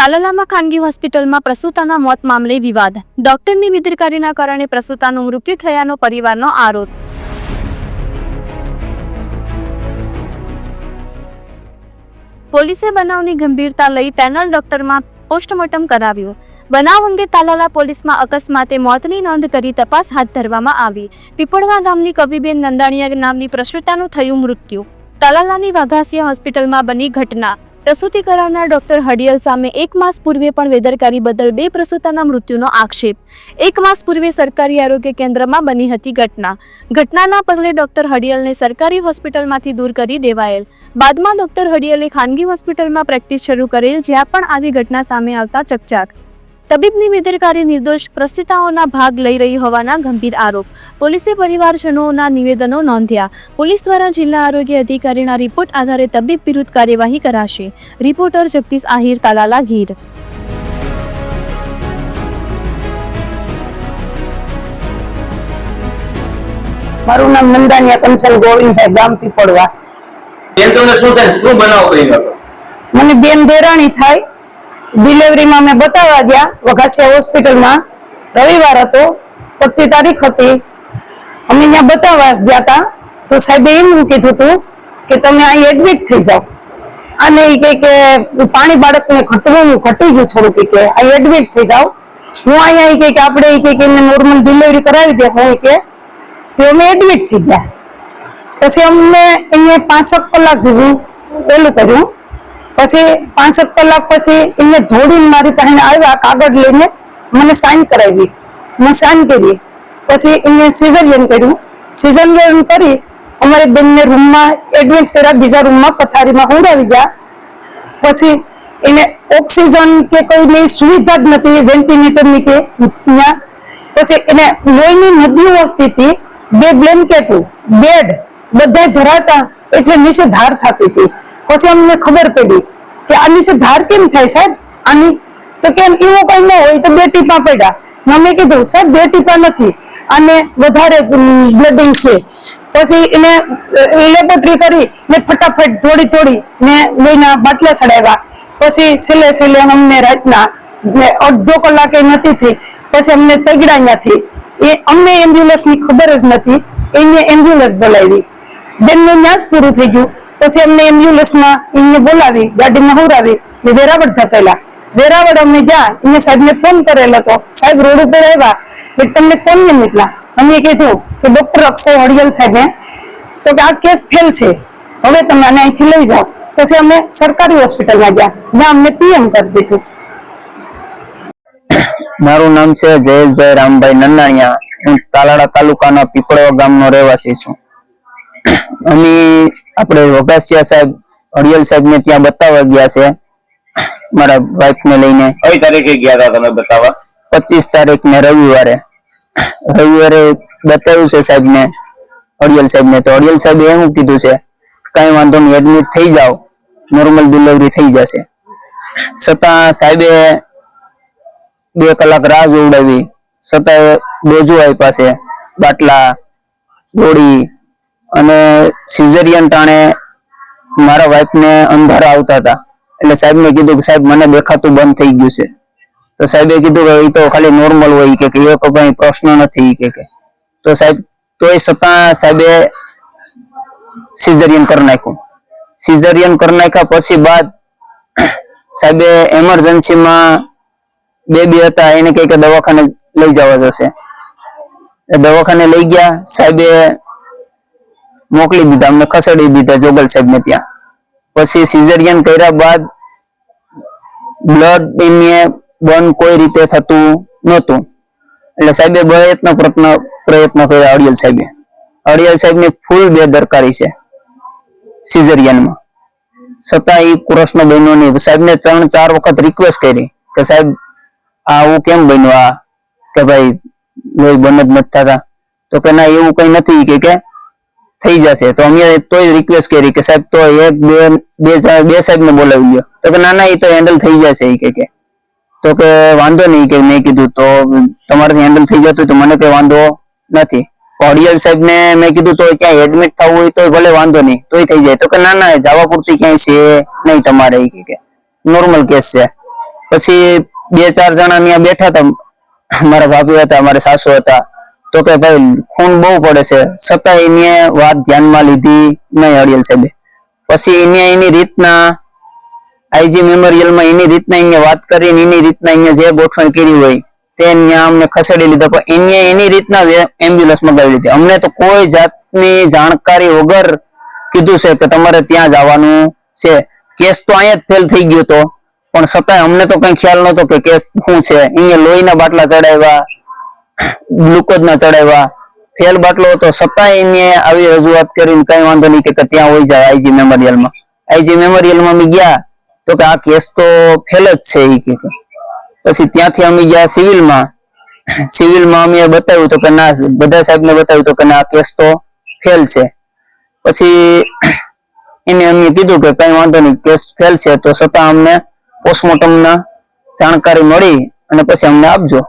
તાલાલામાં ખાનગી હોસ્પિટલમાં પ્રસૂતાના મોત મામલે વિવાદ. ડોક્ટરની બેદરકારીના કારણે પ્રસૂતાનું મૃત્યુ થયાનો પરિવારનો આરોપ. પોલીસે બનાવની ગંભીરતા લઈ પેનલ ડોક્ટરમાં પોસ્ટમોર્ટમ કરાવ્યું. બનાવ અંગે તાલાલા પોલીસમાં અકસ્માતે મોતની નોંધ કરી તપાસ હાથ ધરવામાં આવી. પીપળવા ગામની કવિબેન નંદાણીયા નામની પ્રસૂતાનું થયું મૃત્યુ. તાલાલાની વાઘાસિયા હોસ્પિટલમાં બની ઘટના. પ્રસૂતિ કરાવનાર ડોક્ટર હડિયલ સામે એક માસ પૂર્વે પણ બેદરકારી બદલ બે પ્રસૂતાના મૃત્યુનો આક્ષેપ. એક માસ પૂર્વે સરકારી આરોગ્ય કેન્દ્રમાં બની હતી ઘટના. ઘટનાના પગલે ડોક્ટર હડિયલને સરકારી હોસ્પિટલમાંથી દૂર કરી દેવાયેલ. બાદમાં ડોક્ટર હડિયલે ખાનગી હોસ્પિટલમાં પ્રેક્ટિસ શરૂ કરેલ, જ્યાં પણ આવી ઘટના સામે આવતા ચકચાક તબીબની બેદરકારી નિર્દોષ પ્રસ્તુતાઓના ભાગ લઈ રહી હોવાના ગંભીર આરોપ. પોલીસે પરિવારજનોના નિવેદનો નોંધ્યા. પોલીસ દ્વારા જિલ્લા આરોગ્ય અધિકારીના રિપોર્ટ આધારે તબીબ વિરુદ્ધ કાર્યવાહી કરાશે. રિપોર્ટર જગદીશ આહિર તાલાલા ગીર. મારું નામ નંદાનિયા કંચન ગોવિંદભાઈ ગામ પીપળવા. બેન તમને શું થાય? શું બનાવ બન્યો મને બેન દેરાણી થાય. ડિલિવરીમાં મેં બતાવવા ગયા. વઘાસિયા હોસ્પિટલમાં રવિવાર હતો. પચીસ તારીખ હતી. અમે ત્યાં બતાવવા ગયા હતા તો સાહેબે એમ કીધું હતું કે તમે અહીં એડમિટ થઈ જાઓ. અને એ કહે કે પાણી બાળકને ઘટવું ઘટી ગયું થોડુંક. કે અહીં એડમિટ થઈ જાઓ. હું અહીંયા કહે કે આપણે એ કે એને નોર્મલ ડિલિવરી કરાવી દે. હું કે તો અમે એડમિટ થઈ ગયા. પછી અમને અહીંયા પાંસઠ કલાક જેવું પેલું કર્યું. પછી પાંસઠ કલાક પછી એને ધોડીને મારી પાસે આવ્યા, કાગળ લઈને મને સાઈન કરાવી. મેં સાઈન કરી. પછી એને સિઝરિયન કર્યું. સિઝરિયન કરી અમારે બંને રૂમમાં એડમિટ કર્યા, બીજા રૂમમાં પથારીમાં ઊંઘાવી ગયા. પછી એને ઓક્સિજન કે કોઈની સુવિધા જ નથી વેન્ટિલેટરની કે ત્યાં. પછી એને લોહીની નદીઓ વધતી હતી બે બ્લેન્કેટો બેડ બધા ભરાતા, એટલે નીચે ધાર થતી હતી પછી અમને ખબર પડી કે આની છે ધાર કેમ થાય સાહેબ? આની? તો કેમ એવો કઈ ન હોય તો બે ટીપા પડ્યા. મમ્મી કીધું, સાહેબ, બે ટીપા નથી. અને વધારે બ્લડિંગ છે. પછી એને લેબોરેટરી કરી ને ફટાફટ થોડી થોડી ને લોહીના બાટલા ચડાવ્યા. પછી છેલ્લે છેલ્લે અમને રાતના અડધો કલાકે નથી થઈ. પછી અમને તગડા નથી એ અમને એમ્બ્યુલન્સની ખબર જ નથી. એને એમ્બ્યુલન્સ બોલાવી. બેનનું ત્યાં જ પૂરું થઈ ગયું. પછી અમને એમ્બ્યુલન્સમાં એને બોલાવી, ગાડીમાં હુરાવી. ને વેરાવળ ધકેલા. વેરાવળ અમે ગયા એને સાહેબ ને ફોન કરેલો હતો સાહેબ, રોડ ઉપર આવ્યા. એટલે તમને કોણને મોકલા અમે કીધું કે ડોક્ટર અક્ષય હળિયલ ને તો કે આ કેસ ફેલ છે. હવે તમે આને અહીંથી લઈ જાઓ. પછી અમે સરકારી હોસ્પિટલમાં ગયા. ત્યાં અમને પીએમ કરી દીધું. મારું નામ છે જયેશભાઈ રામભાઈ નન્નાણીયા. હું તાલાડા તાલુકાના પીપળવા ગામનો રહેવાસી છું. અમે આપણે વઘાસિયા સાહેબ અડિયલ સાહેબ ને ત્યાં બતાવવા ગયા છે. મારા વાઈફ ને લઈને. કઈ તારીખે ગયા હતા તમે બતાવવા? પચીસ તારીખ ને રવિવારે. રવિવારે બતાવ્યું છે સાહેબ ને અડિયલ સાહેબ ને. તો અડિયલ સાહેબે એવું કીધું છે કઈ વાંધો નહીં એડમિટ થઈ જાઓ. નોર્મલ ડિલિવરી થઈ જશે. છતાં સાહેબે બે કલાક રાહ જોવડાવી. છતાં ડોજો આપ્યા છે બાટલા ગોળી અને સિઝરિયન ટાણે મારા વાઈફને અંધારા આવતા હતા. એટલે સાહેબ ને કીધું કે સાહેબ મને દેખાતું બંધ થઈ ગયું છે. તો સાહેબે કીધું કે એ તો ખાલી નોર્મલ હોય કે એ એ કઈ પ્રશ્ન નથી કે કે. તો સાહેબ, તોય છતાં સાહેબે સિઝરિયન કરી નાખ્યું. સિઝરિયન કરી નાખ્યા પછી બાદ સાહેબે એમરજન્સીમાં બેબી હતા, એને કહે કે દવાખાને લઈ જવા જશે. એ દવાખાને લઈ ગયા, સાહેબે મોકલી દીધા, અમને ખસેડી દીધા જોગલ સાહેબ ને ત્યાં. પછી સિઝરિયન કર્યા બાદ બ્લડ બંધ કોઈ રીતે થતું નહોતું. એટલે સાહેબે પ્રયત્ન પ્રયત્ન પ્રયત્ન કર્યા અડિયલ સાહેબે. અડિયલ સાહેબની ફૂલ બેદરકારી છે સિઝરિયનમાં છતાં એ કૃષ્ણ બન્યો નહીં સાહેબ ને ત્રણ ચાર વખત રિક્વેસ્ટ કરી કે સાહેબ આવું કેમ બન્યું? આ કે ભાઈ લોહી બંધ જ નથી થતા. તો કે ના, એવું કઈ નથી. કે થઈ જશે. તો અમે તોય રિક્વેસ્ટ કરી કે સાહેબ, તો એક, બે બે બે સાહેબ ને બોલાવી લ્યો. તો કે ના ના, એ તો હેન્ડલ થઈ જશે, એ કે તો કે વાંધો નહીં કે મેં કીધું, તો તમારાથી હેન્ડલ થઈ જતું તો મને કઈ વાંધો નથી. ઓડિયલ સાહેબ ને મેં કીધું, તો ક્યાંય એડમિટ થવું હોય તો ભલે વાંધો નહીં, તોય થઈ જાય. તો કે ના ના જવા પૂરતી ક્યાંય છે નહીં તમારે, એ કે નોર્મલ કેસ છે. પછી બે ચાર જણા ત્યાં બેઠા હતા. મારા ભાભી હતા, મારા સાસુ હતા. તો કે ભાઈ, ખૂન બહુ પડે છે. છતાં એને વાત ધ્યાનમાં લીધી નહીં, અડિયલ સાહેબે. પછી એને એની રીતના આઈજી મેમોરિયલમાં એની રીતના અહીંયા વાત કરીને, એની રીતના અહીંયા જે ગોઠવણ કરી હોય, તે અમને ખસેડી લીધા. પણ એને એની રીતના એમ્બ્યુલન્સ મગાવી લીધી. અમને તો કોઈ જાતની જાણકારી વગર કીધું છે કે તમારે ત્યાં જવાનું છે. કેસ તો અહીંયા જ ફેલ થઈ ગયો તો. પણ છતાંય અમને તો કઈ ખ્યાલ નતો કે કેસ શું છે. અહીંયા લોહીના બાટલા ચડાવ્યા ગ્લુકોઝ ના ચડાવ્યા. ફેલ બાટલો હતો. છતાંય એને આવી રજૂઆત કરીને કઈ વાંધો નહીં કે ત્યાં હોય જાય આઈજી મેમોરિયલમાં. આઈજી મેમોરિયલમાં અમે ગયા. તો કે આ કેસ તો ફેલ જ છે એ કે પછી ત્યાંથી અમે ગયા સિવિલમાં. સિવિલમાં અમે બતાવ્યું તો કે ના, બધા સાહેબને બતાવ્યું તો કે ના, આ કેસ તો ફેલ છે. પછી એને અમે કીધું કે કઈ વાંધો નહીં, કેસ ફેલ છે. તો છતાં અમને પોસ્ટમોર્ટમના જાણકારી મળી અને પછી અમને આપજો.